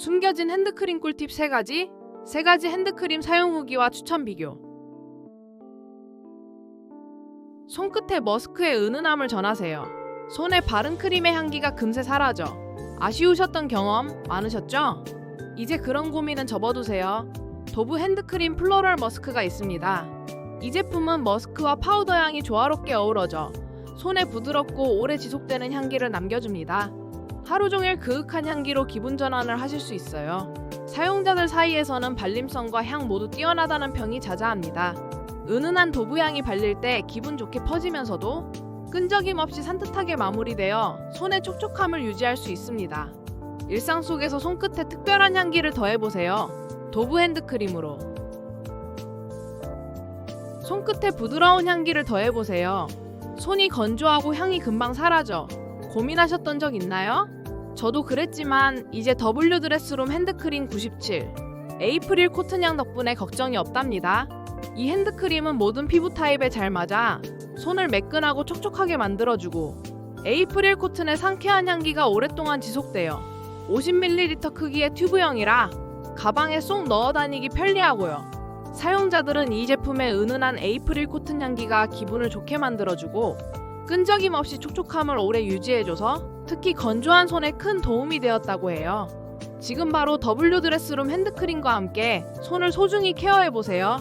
숨겨진 핸드크림 꿀팁 3가지, 3가지 핸드크림 사용 후기와 추천 비교. 손끝에 머스크의 은은함을 전하세요. 손에 바른 크림의 향기가 금세 사라져. 아쉬우셨던 경험 많으셨죠? 이제 그런 고민은 접어두세요. 도브 핸드크림 플로럴 머스크가 있습니다. 이 제품은 머스크와 파우더 향이 조화롭게 어우러져 손에 부드럽고 오래 지속되는 향기를 남겨줍니다. 하루 종일 그윽한 향기로 기분 전환을 하실 수 있어요. 사용자들 사이에서는 발림성과 향 모두 뛰어나다는 평이 자자합니다. 은은한 도브 향이 발릴 때 기분 좋게 퍼지면서도 끈적임 없이 산뜻하게 마무리되어 손의 촉촉함을 유지할 수 있습니다. 일상 속에서 손끝에 특별한 향기를 더해보세요. 도브 핸드크림으로. 손끝에 부드러운 향기를 더해보세요. 손이 건조하고 향이 금방 사라져. 고민하셨던 적 있나요? 저도 그랬지만 이제 W 드레스룸 핸드크림 97 에이프릴 코튼 향 덕분에 걱정이 없답니다. 이 핸드크림은 모든 피부 타입에 잘 맞아 손을 매끈하고 촉촉하게 만들어주고 에이프릴 코튼의 상쾌한 향기가 오랫동안 지속돼요. 50ml 크기의 튜브형이라 가방에 쏙 넣어 다니기 편리하고요. 사용자들은 이 제품의 은은한 에이프릴 코튼 향기가 기분을 좋게 만들어주고 끈적임 없이 촉촉함을 오래 유지해줘서 특히 건조한 손에 큰 도움이 되었다고 해요. 지금 바로 W 드레스룸 핸드크림과 함께 손을 소중히 케어해 보세요.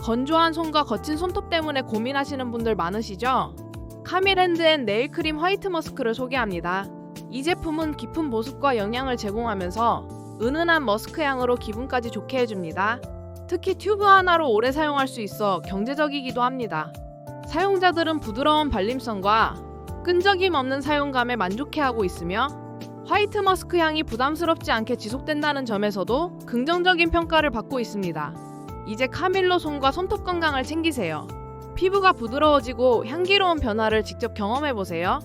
건조한 손과 거친 손톱 때문에 고민하시는 분들 많으시죠? 카밀 핸드앤 네일크림 화이트 머스크를 소개합니다. 이 제품은 깊은 보습과 영양을 제공하면서 은은한 머스크 향으로 기분까지 좋게 해줍니다. 특히 튜브 하나로 오래 사용할 수 있어 경제적이기도 합니다. 사용자들은 부드러운 발림성과 끈적임 없는 사용감에 만족해하고 있으며 화이트 머스크 향이 부담스럽지 않게 지속된다는 점에서도 긍정적인 평가를 받고 있습니다. 이제 카밀로 손과 손톱 건강을 챙기세요. 피부가 부드러워지고 향기로운 변화를 직접 경험해 보세요.